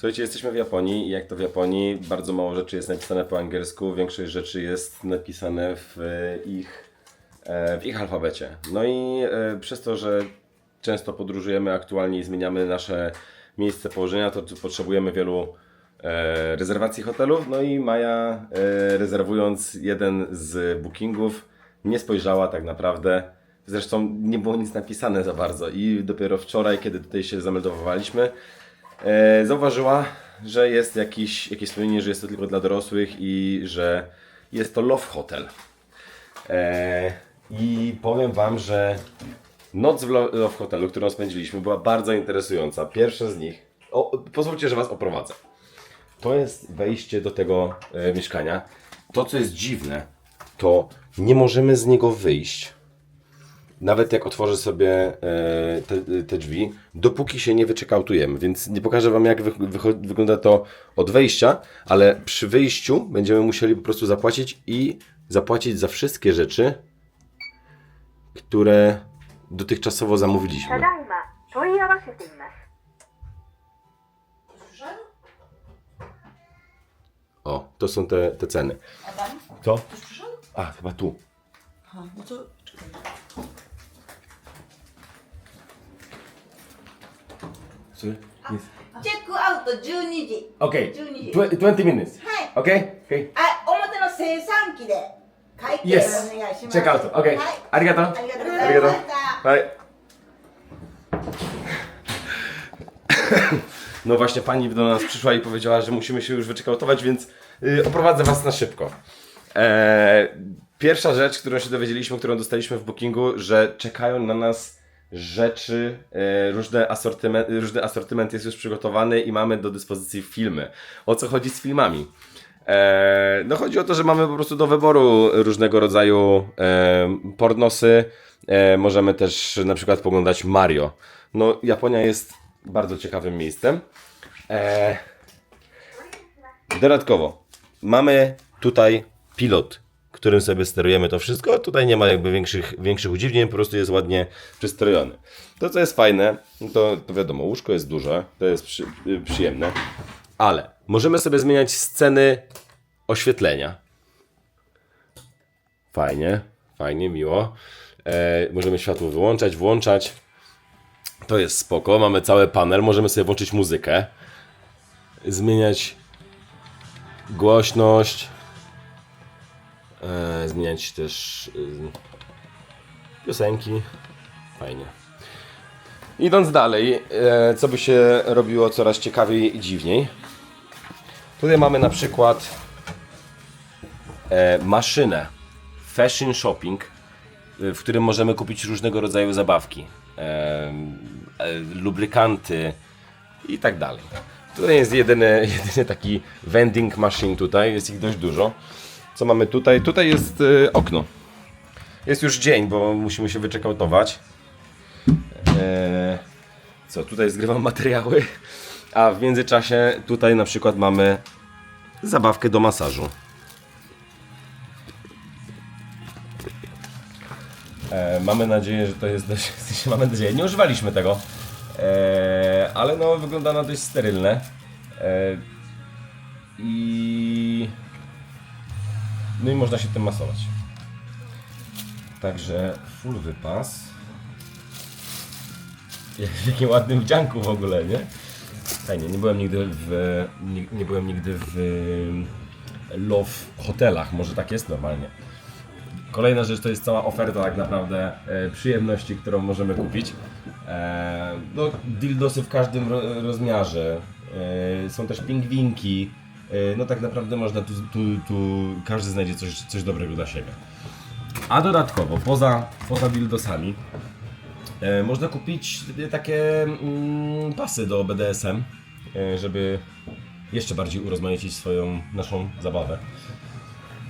Słuchajcie, jesteśmy w Japonii i jak to w Japonii, bardzo mało rzeczy jest napisane po angielsku, większość rzeczy jest napisane w e, ich, e, w ich alfabecie. No i e, przez to, że często podróżujemy aktualnie i zmieniamy nasze miejsce położenia, to potrzebujemy wielu rezerwacji hotelów. No i Maja, rezerwując jeden z bookingów, nie spojrzała tak naprawdę. Zresztą nie było nic napisane za bardzo i dopiero wczoraj, kiedy tutaj się zameldowaliśmy, e, zauważyła, że jest jakiś, jakieś wspomnienie, że jest to tylko dla dorosłych i że jest to Love Hotel. E, I powiem Wam, że noc w Lo- Love Hotelu, którą spędziliśmy, była bardzo interesująca. Pierwsza z nich. O, pozwólcie, że Was oprowadzę. To jest wejście do tego e, mieszkania. To, co jest dziwne, to nie możemy z niego wyjść nawet jak otworzę sobie e, te, te drzwi, dopóki się nie wyczekautujemy, więc nie pokażę Wam, jak wy, wygląda to od wejścia, ale przy wyjściu będziemy musieli po prostu zapłacić i zapłacić za wszystkie rzeczy, które dotychczasowo zamówiliśmy. O, to są te, te ceny. Adam? Co? A, chyba tu. Aha, no to czekaj. Sorry? Yes. チェックアウト12時。 Okay. 12時。 Tw- 20 minutes. はい。 Okay? Okay. あ、表の生産機で会計 Yes. お願いします。 Check out. Okay. はい。ありがとう。ありがとうございました。 Bye. No właśnie pani do nas przyszła i powiedziała, że musimy się już wyczekautować, więc y, oprowadzę was na szybko. E, pierwsza rzecz, którą się dowiedzieliśmy, którą dostaliśmy w bookingu, że czekają na nas rzeczy, e, różne asortyment, różny asortyment jest już przygotowany i mamy do dyspozycji filmy. O co chodzi z filmami? E, no chodzi o to, że mamy po prostu do wyboru różnego rodzaju e, pornosy. Możemy też na przykład poglądać Mario. No Japonia jest bardzo ciekawym miejscem. Dodatkowo mamy tutaj pilot, którym sobie sterujemy to wszystko. Tutaj nie ma jakby większych, większych udziwnień, po prostu jest ładnie przystrojony. To co jest fajne, to, to wiadomo, łóżko jest duże, to jest przy, y, przyjemne, ale możemy sobie zmieniać sceny oświetlenia. Fajnie, fajnie, miło. E, możemy światło wyłączać, włączać. To jest spoko. Mamy cały panel, możemy sobie włączyć muzykę. Zmieniać głośność. E, zmieniać też y, piosenki. Fajnie. Idąc dalej, e, co by się robiło coraz ciekawiej i dziwniej. Tutaj mamy na przykład e, maszynę fashion shopping, y, w którym możemy kupić różnego rodzaju zabawki, e, e, lubrykanty i tak dalej. Tutaj jest jedyny, jedyny taki vending machine tutaj, jest ich dość dużo. Co mamy tutaj? Tutaj jest e, okno. Jest już dzień, bo musimy się wyczekautować. E, co, tutaj zgrywam materiały, a w międzyczasie tutaj na przykład mamy zabawkę do masażu. E, mamy nadzieję, że to jest dość. W sensie mamy nadzieję, nie używaliśmy tego. E, ale no wygląda na dość sterylne. E, I. No i można się tym masować. Także full wypas. W jakim ładnym wdzianku w ogóle, nie? Fajnie, nie byłem nigdy w. Nie, nie byłem nigdy w love hotelach, może tak jest normalnie. Kolejna rzecz to jest cała oferta tak naprawdę e, przyjemności, którą możemy kupić. E, no, dildosy w każdym ro, rozmiarze. E, są też pingwinki. E, no tak naprawdę można tu, tu, tu każdy znajdzie coś, coś dobrego dla siebie. A dodatkowo, poza, poza dildosami, e, można kupić takie mm, pasy do BDSM, e, żeby jeszcze bardziej urozmaicić swoją naszą zabawę.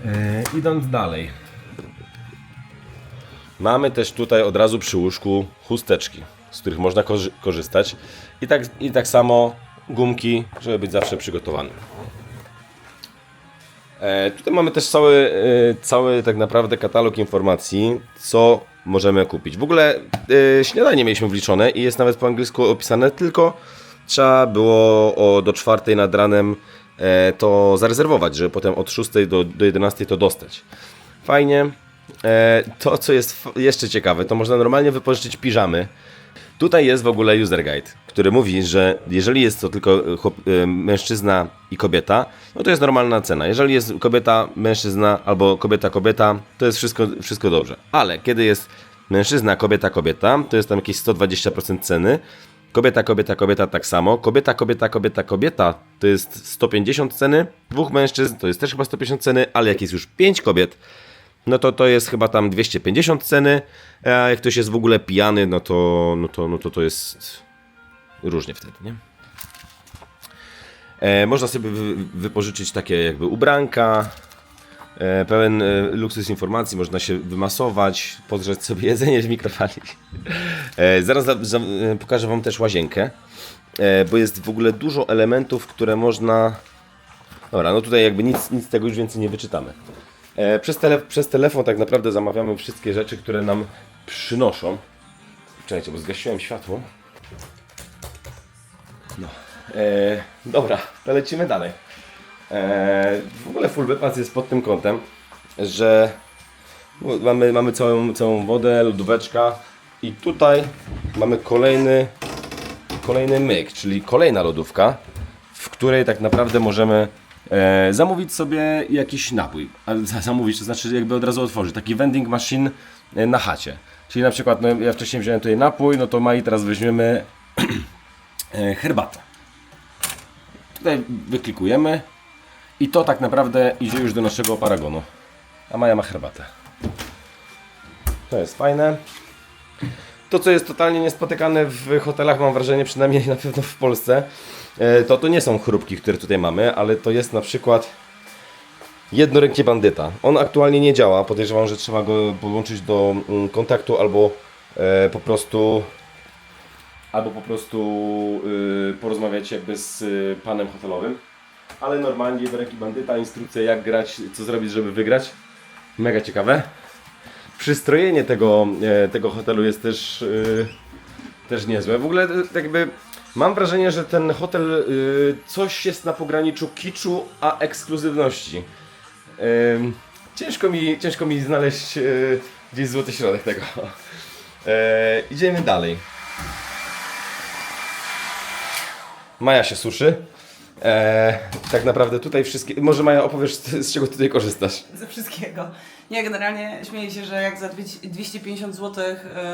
E, idąc dalej. Mamy też tutaj od razu przy łóżku chusteczki, z których można korzy- korzystać. I tak, I tak samo gumki, żeby być zawsze przygotowanym. E, tutaj mamy też cały, e, cały tak naprawdę katalog informacji, co możemy kupić. W ogóle e, śniadanie mieliśmy wliczone i jest nawet po angielsku opisane, tylko trzeba było o, do czwartej nad ranem to zarezerwować, żeby potem od 6 do, do 11 to dostać. Fajnie. To, co jest jeszcze ciekawe, to można normalnie wypożyczyć piżamy. Tutaj jest w ogóle user guide, który mówi, że jeżeli jest to tylko e, chłop, e, mężczyzna i kobieta, no to jest normalna cena. Jeżeli jest kobieta, mężczyzna albo kobieta, kobieta, to jest wszystko, wszystko dobrze. Ale kiedy jest mężczyzna, kobieta, kobieta, to jest tam jakieś 120% ceny. Kobieta, kobieta, kobieta tak samo. Kobieta, kobieta, kobieta, kobieta to jest 150 ceny. Dwóch mężczyzn to jest też chyba 150 ceny, ale jak jest już 5 kobiet, no to to jest chyba tam 250 ceny. A jak ktoś jest w ogóle pijany, no to, no to, no to, to jest różnie wtedy, nie? E, można sobie wy, wypożyczyć takie jakby ubranka, e, pełen e, luksus informacji, można się wymasować, podgrzać sobie jedzenie w mikrofali. E, zaraz za, za, e, pokażę Wam też łazienkę, e, bo jest w ogóle dużo elementów, które można... Dobra, no tutaj jakby nic, nic tego już więcej nie wyczytamy. E, przez, tele, przez telefon tak naprawdę zamawiamy wszystkie rzeczy, które nam przynoszą. Czekajcie, bo zgasiłem światło. No. E, dobra, to lecimy dalej. E, w ogóle full wypas jest pod tym kątem, że mamy, mamy całą, całą wodę, lodóweczka i tutaj mamy kolejny, kolejny myk, czyli kolejna lodówka, w której tak naprawdę możemy e, zamówić sobie jakiś napój. A za- zamówić to znaczy jakby od razu otworzyć. Taki vending machine e, na chacie. Czyli na przykład no, ja wcześniej wziąłem tutaj napój, no to Mai teraz weźmiemy e, herbatę. Tutaj wyklikujemy i to tak naprawdę idzie już do naszego paragonu. A Maja ma herbatę. To jest fajne. To, co jest totalnie niespotykane w hotelach, mam wrażenie, przynajmniej na pewno w Polsce, e, to to nie są chrupki, które tutaj mamy, ale to jest na przykład jednoręki bandyta. On aktualnie nie działa. Podejrzewam, że trzeba go podłączyć do mm, kontaktu albo e, po prostu albo po prostu y, porozmawiać jakby z y, panem hotelowym. Ale normalnie jednoręki bandyta, instrukcja jak grać, co zrobić, żeby wygrać. Mega ciekawe. Przystrojenie tego, e, tego hotelu jest też, y, też niezłe. W ogóle y, jakby mam wrażenie, że ten hotel coś jest na pograniczu kiczu a ekskluzywności. Ciężko, mi, ciężko mi znaleźć gdzieś złoty środek tego. E, idziemy dalej. Maja się suszy. E, tak naprawdę tutaj wszystkie. Może Maja opowiesz z, czego tutaj korzystasz? Ze wszystkiego. Nie, generalnie śmieję się, że jak za 250 zł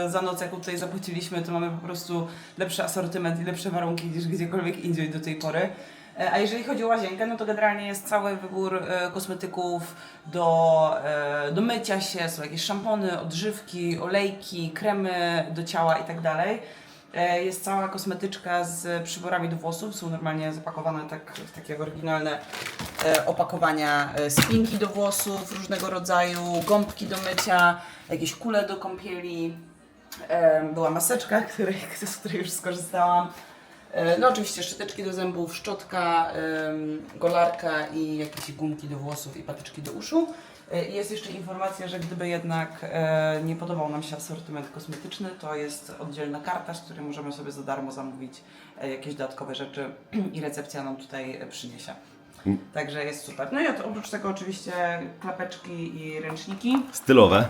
za noc, jaką tutaj zapłaciliśmy, to mamy po prostu lepszy asortyment i lepsze warunki niż gdziekolwiek indziej do tej pory. E, A jeżeli chodzi o łazienkę, no to generalnie jest cały wybór e, kosmetyków do, e, do mycia się, są jakieś szampony, odżywki, olejki, kremy do ciała i tak dalej. E, Jest cała kosmetyczka z przyborami do włosów, są normalnie zapakowane tak w takie oryginalne e, opakowania, e, spinki do włosów różnego rodzaju, gąbki do mycia, jakieś kule do kąpieli, e, była maseczka, której, z której już skorzystałam. E, No oczywiście szczoteczki do zębów, szczotka, golarka i jakieś gumki do włosów i patyczki do uszu. E, Jest jeszcze informacja, że gdyby jednak e, nie podobał nam się asortyment kosmetyczny, to jest oddzielna karta, z której możemy sobie za darmo zamówić e, jakieś dodatkowe rzeczy i recepcja nam tutaj przyniesie. Także jest super. No i od- oprócz tego oczywiście klapeczki i ręczniki. Stylowe.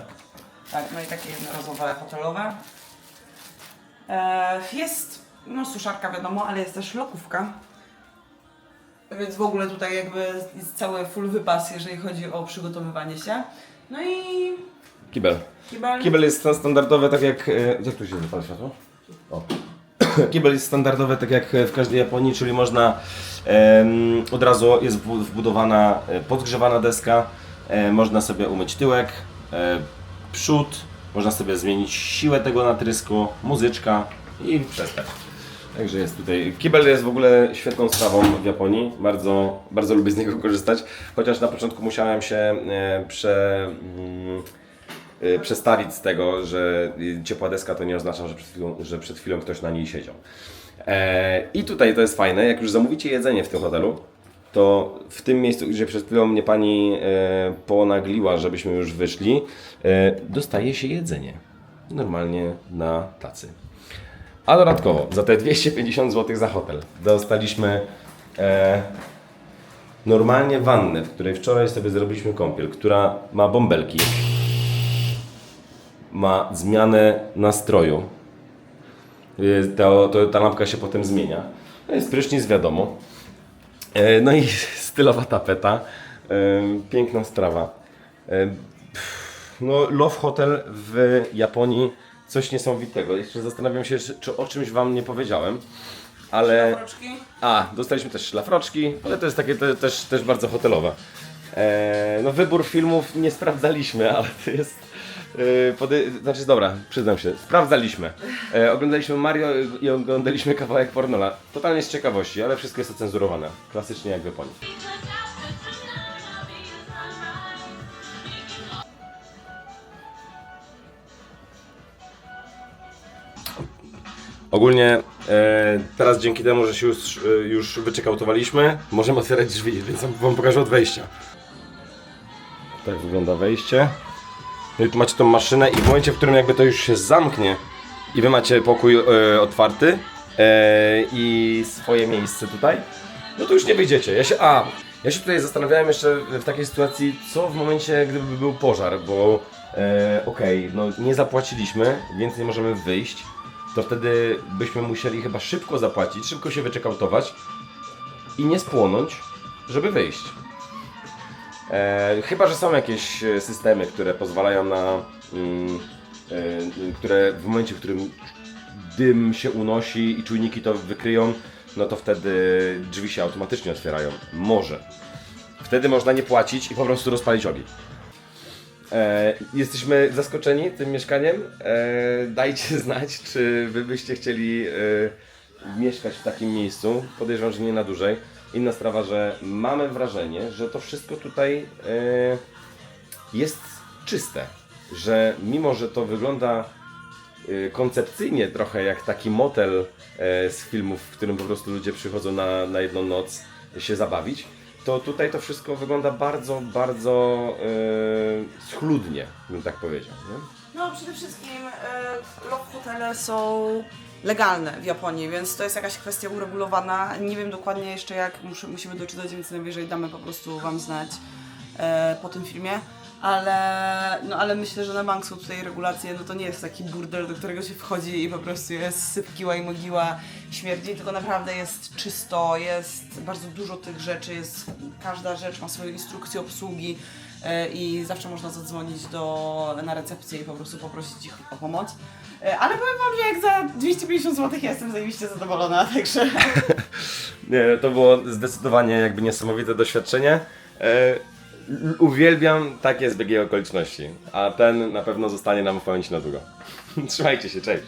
Tak, no i takie jednorazowe hotelowe. Jest no suszarka wiadomo, ale jest też lokówka. Więc w ogóle tutaj jakby jest cały full wypas, jeżeli chodzi o przygotowywanie się. No i Kibel. kibel. Kibel jest stan- standardowy, tak jak. e, Jak tu się zapala światło? O. Kibel jest standardowy, tak jak w każdej Japonii, czyli można em, od razu jest wbu- wbudowana e, podgrzewana deska, e, można sobie umyć tyłek, e, przód, można sobie zmienić siłę tego natrysku, muzyczka i przestać. Także jest tutaj. Kibel jest w ogóle świetną sprawą w Japonii. Bardzo, bardzo lubię z niego korzystać. Chociaż na początku musiałem się e, prze. Mm, przestawić z tego, że ciepła deska to nie oznacza, że przed chwilą, że przed chwilą ktoś na niej siedział. E, I tutaj to jest fajne, jak już zamówicie jedzenie w tym hotelu, to w tym miejscu, gdzie przed chwilą mnie pani e, ponagliła, żebyśmy już wyszli, e, dostaje się jedzenie. Normalnie na tacy. A dodatkowo, za te 250 zł za hotel dostaliśmy e, normalnie wannę, w której wczoraj sobie zrobiliśmy kąpiel, która ma bąbelki, ma zmianę nastroju. Y, To, to, ta lampka się potem zmienia. No jest prysznic, wiadomo. E, No i stylowa tapeta. E, Piękna sprawa. E, No, Love Hotel w Japonii coś niesamowitego. Jeszcze zastanawiam się, czy- o czymś Wam nie powiedziałem, ale... Mroczki? A, dostaliśmy też szlafroczki, ale to jest takie te, też, też bardzo hotelowe. E, no wybór filmów nie sprawdzaliśmy, ale to jest... E, pode... Znaczy dobra, przyznam się, sprawdzaliśmy. E, oglądaliśmy Mario i oglądaliśmy kawałek pornola. Totalnie z ciekawości, ale wszystko jest ocenzurowane. Klasycznie jak w Japonii. Ogólnie e, teraz dzięki temu, że się już, e, już wyczekautowaliśmy, możemy otwierać drzwi, więc wam pokażę od wejścia. Tak wygląda wejście. No i tu macie tą maszynę i w momencie, w którym jakby to już się zamknie i wy macie pokój e, otwarty e, i swoje miejsce tutaj, no to już nie wyjdziecie. Ja się, a, ja się tutaj zastanawiałem jeszcze w takiej sytuacji, co w momencie, gdyby był pożar, bo e, okej, no nie zapłaciliśmy, więc nie możemy wyjść, to wtedy byśmy musieli chyba szybko zapłacić, szybko się wyczekautować i nie spłonąć, żeby wyjść. E, chyba, że są jakieś e, systemy, które pozwalają na. Mm, e, które w momencie, w którym dym się unosi i czujniki to wykryją, no to wtedy drzwi się automatycznie otwierają. Może. Wtedy można nie płacić i po prostu rozpalić ogień. E, jesteśmy zaskoczeni tym mieszkaniem. E, dajcie znać, czy wy byście chcieli e, mieszkać w takim miejscu. Podejrzewam, że nie na dłużej. Inna sprawa, że mamy wrażenie, że to wszystko tutaj e, jest czyste. Że mimo, że to wygląda e, koncepcyjnie trochę jak taki motel e, z filmów, w którym po prostu ludzie przychodzą na, na jedną noc się zabawić, to tutaj to wszystko wygląda bardzo, bardzo e, schludnie, bym tak powiedział. Nie? No przede wszystkim e, love hotele są legalne w Japonii, więc to jest jakaś kwestia uregulowana. Nie wiem dokładnie jeszcze jak, muszę, musimy doczytać, więc najwyżej damy po prostu Wam znać e, po tym filmie. Ale, no, ale myślę, że na bank są tutaj regulacje, no to nie jest taki burdel, do którego się wchodzi i po prostu jest sypkiła i mogiła, śmierdzi, tylko naprawdę jest czysto, jest bardzo dużo tych rzeczy, jest, każda rzecz ma swoją instrukcję obsługi e, i zawsze można zadzwonić do, na recepcję i po prostu poprosić ich o pomoc. E, Ale powiem Wam, że jak za 250 zł jestem zajebiście zadowolona, także... Nie, to było zdecydowanie jakby niesamowite doświadczenie. E, uwielbiam takie zbiegi okoliczności, a ten na pewno zostanie nam w pamięci na długo. Trzymajcie się, cześć!